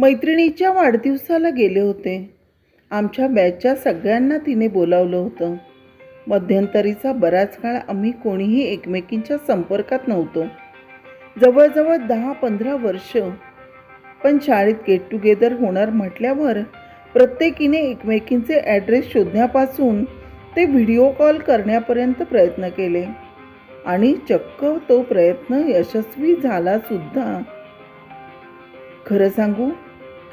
मैत्रिणीच्या वाढदिवसाला गेले होते. आमच्या बॅचच्या सगळ्यांना तिने बोलावलं होतं. मध्यंतरीचा बराच काळ आम्ही कोणीही एकमेकींच्या संपर्कात नव्हतो. जवळजवळ दहा पंधरा वर्ष. पण शाळेत गेट टुगेदर होणार म्हटल्यावर प्रत्येकीने एकमेकींचे ॲड्रेस शोधण्यापासून ते व्हिडिओ कॉल करण्यापर्यंत प्रयत्न केले. आणि चक्क तो प्रयत्न यशस्वी झालासुद्धा खरं सांगू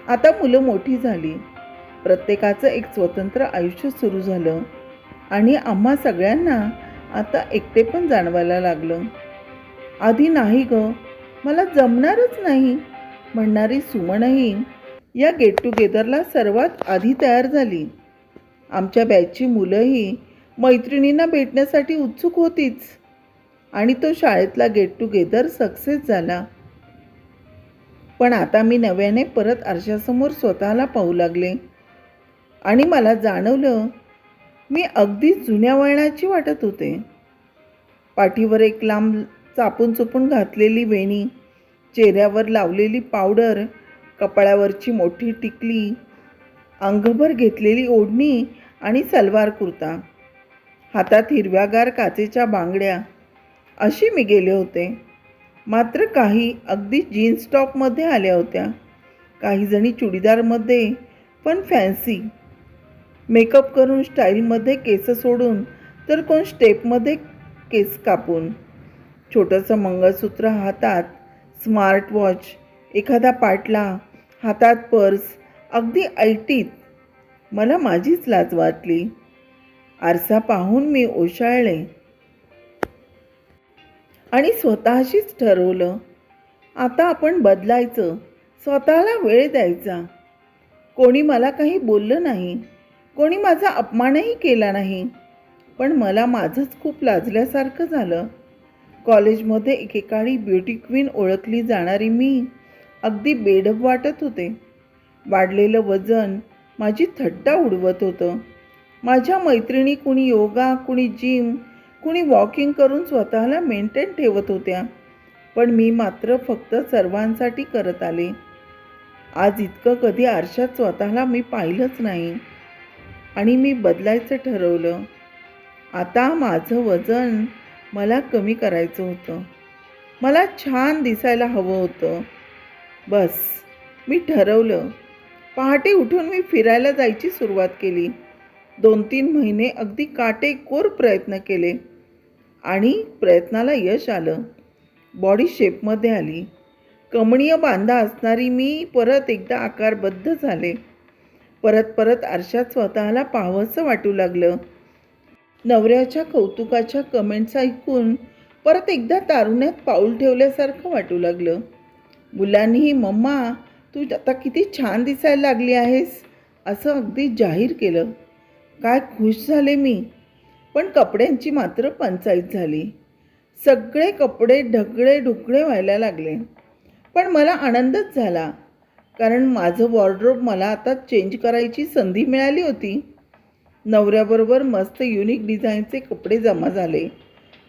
आता मुलं मोठी झाली. प्रत्येकाचं एक स्वतंत्र आयुष्य सुरू झालं. आणि आम्हा सगळ्यांना आता एकटे पण जाणवायला लागलं. आधी नाही ग मला जमणारच नाही म्हणणारी सुमनही या गेट टुगेदरला सर्वात आधी तयार झाली. आमच्या बॅचची मुलंही मैत्रिणींना भेटण्यासाठी उत्सुक होतीच. आणि तो शाळेतला गेट टुगेदर सक्सेस झाला. पण आता मी नव्याने परत आरशासमोर स्वतःला पाहू लागले. आणि मला जाणवलं मी अगदी जुन्या वळणाची वाटत होते. पाठीवर एक लांब चापून चुपून घातलेली वेणी चेहऱ्यावर लावलेली पावडर कपाळावरची मोठी टिकली अंगभर घेतलेली ओढणी आणि सलवार कुर्ता हातात हिरव्यागार काचेच्या बांगड्या अशी मी गेले होते. मात्र काही अगदी जीन्स टॉपमध्ये आल्या होत्या. काही जणी चुडीदारमध्ये पण फॅन्सी. मेकअप करून स्टाईलमध्ये केस सोडून तर कोण स्टेपमध्ये केस कापून. छोटंसं मंगळसूत्र हातात स्मार्ट वॉच एखादा पाटला हातात पर्स अगदी ऐटीत मला माझीच लाज वाटली. आरसा पाहून मी ओशाळले. आणि स्वतःशीच ठरवलं. आता आपण बदलायचं. स्वतःला वेळ द्यायचा. कोणी मला काही बोललं नाही. कोणी माझा अपमानही केला नाही. पण मला माझंच खूप लाजल्यासारखं झालं. कॉलेजमध्ये एकेकाळी ब्युटी क्वीन ओळखली जाणारी मी अगदी बेडब वाटत होते. वाढलेलं वजन माझी थट्टा उडवत होतं. माझ्या मैत्रिणी कुणी योगा कुणी जिम कुणी वॉकिंग करून स्वतःला मेंटेन ठेवत होत्या. पण मी मात्र फक्त सर्वांसाठी करत आले. आज इतकं कधी आरशात स्वतःला मी पाहिलंच नाही. आणि मी बदलायचं ठरवलं. आता माझं वजन मला कमी करायचं होतं. मला छान दिसायला हवं होतं. बस मी ठरवलं. पहाटे उठून मी फिरायला जायची सुरुवात केली. दोन तीन महिने अगदी काटेकोर प्रयत्न केले आणि प्रयत्नाला यश आलं. बॉडी शेपमध्ये आली. कमणीय बांधा असणारी मी परत एकदा आकारबद्ध झाले. परत परत आरशात स्वतःला पाहावंसं वाटू लागलं. नवऱ्याच्या कौतुकाच्या कमेंट्स ऐकून परत एकदा तारुण्यात पाऊल ठेवल्यासारखं वाटू लागलं. मुलांनीही मम्मा तू आता किती छान दिसायला लागली आहेस असं अगदी जाहीर केलं. काय खुश झाले मी. पण कपड्यांची मात्र पंचायत झाली. सगळे कपडे ढगळे ढुकळे व्हायला लागले. पण मला आनंदच झाला. कारण माझं वॉर्ड्रोब मला आता चेंज करायची संधी मिळाली होती. नवऱ्याबरोबर मस्त युनिक डिझाईनचे कपडे जमा झाले.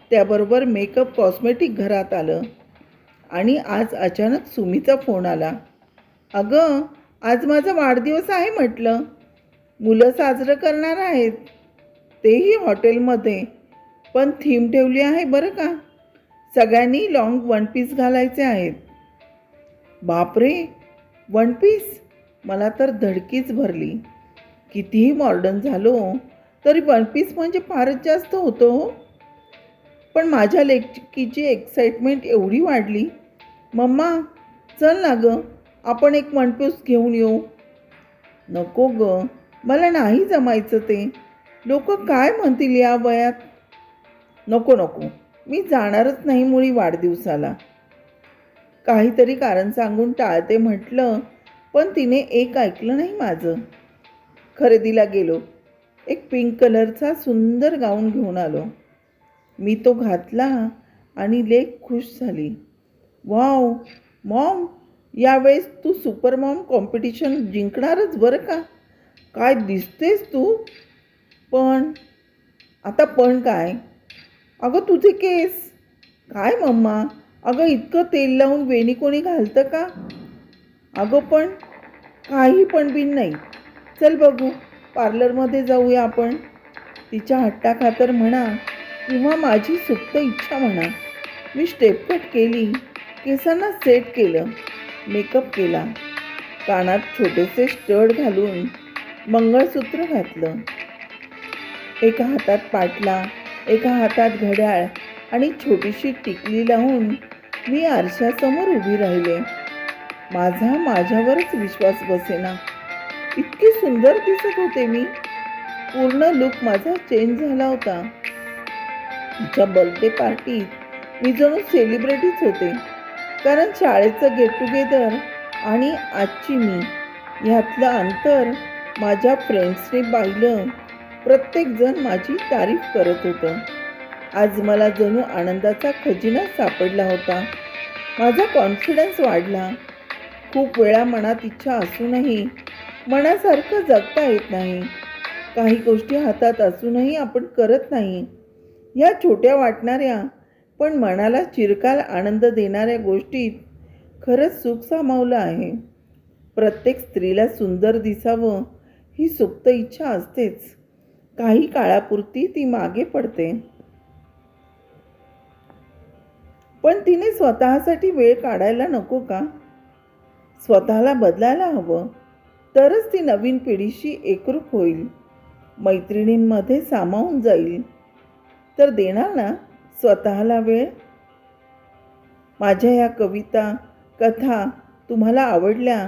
त्याबरोबर मेकअप कॉस्मेटिक घरात आलं. आणि आज अचानक सुमीचा फोन आला. अगं आज माझा वाढदिवस आहे म्हटलं. मुलं साजरं करणार आहेत. तेही हॉटेलमध्ये. पण थीम ठेवली आहे बरं का? सगळ्यांनी लॉंग वन पीस घालायचे आहेत. बापरे! वन पीस मला तर धडकीच भरली. कितीही मॉडर्न झालो तरी वन पीस म्हणजे फारच जास्त होतो हो. पण माझ्या लेखकीची एक्साइटमेंट एवढी वाढली. मम्मा चल ना गं आपण एक वन पीस घेऊन येऊ. नको ग. मला नाही जमायचं ते. लोक काय म्हणतील या वयात? नको नको. मी जाणारच नाही मुळी वाढदिवसाला. काहीतरी कारण सांगून टाळते म्हटलं पण तिने एक ऐकलं नाही माझं. खरेदीला गेलो. एक पिंक कलरचा सुंदर गाऊन घेऊन आलो. मी तो घातला आणि लेख खुश झाली. वाव मॉम यावेळेस तू सुपर मॉम कॉम्पिटिशन जिंकणारच बरं का? काय दिसतेस तू? पण आता पण काय? अगं तुझे केस. काय मम्मा? अगं इतकं तेल लावून वेणी कोणी घालतं का? अगं पण काही पण बिन नाही. चल बघू पार्लरमध्ये जाऊया आपण. तिच्या हट्टाखातर म्हणा किंवा माझी सुप्त इच्छा म्हणा. मी स्टेपकट केली केसांना सेट केलं मेकअप केला. कानात छोटेसे स्टड घालून मंगळसूत्र घातलं. एका हातात पाटला एका हातात घड्याळ आणि छोटीशी टिकली लावून मी आरशासमोर उभी राहिले. माझा माझ्यावरच विश्वास बसेना. इतकी सुंदर दिसत होते मी. पूर्ण लुक माझा चेंज झाला होता. तिच्या बर्थडे पार्टीत मी जणू सेलिब्रिटीच होते. कारण शाळेचं गेट टुगेदर आणि आजची मी ह्यातलं अंतर माझ्या फ्रेंड्सने पाहिलं. प्रत्येकजण माझी तारीफ करत होतं. आज मला जणू आनंदाचा खजिना सापडला होता. माझा कॉन्फिडन्स वाढला. खूप वेळा मनात इच्छा असूनही मनासारखं जगता येत नाही. काही गोष्टी हातात असूनही आपण करत नाही. या छोट्या वाटणाऱ्या पण मनाला चिरकाल आनंद देणाऱ्या गोष्टीत खरंच सुख सामावलं आहे. प्रत्येक स्त्रीला सुंदर दिसावं ही सुप्त इच्छा असतेच. काही काळापुरती ती मागे पडते. पण तिने स्वतःसाठी वेळ काढायला नको का? स्वतःला बदलायला हवं. तरच ती नवीन पिढीशी एकरूप होईल. मैत्रिणींमध्ये सामावून जाईल. तर देणार ना स्वतःला वेळ? माझ्या ह्या कविता कथा तुम्हाला आवडल्या?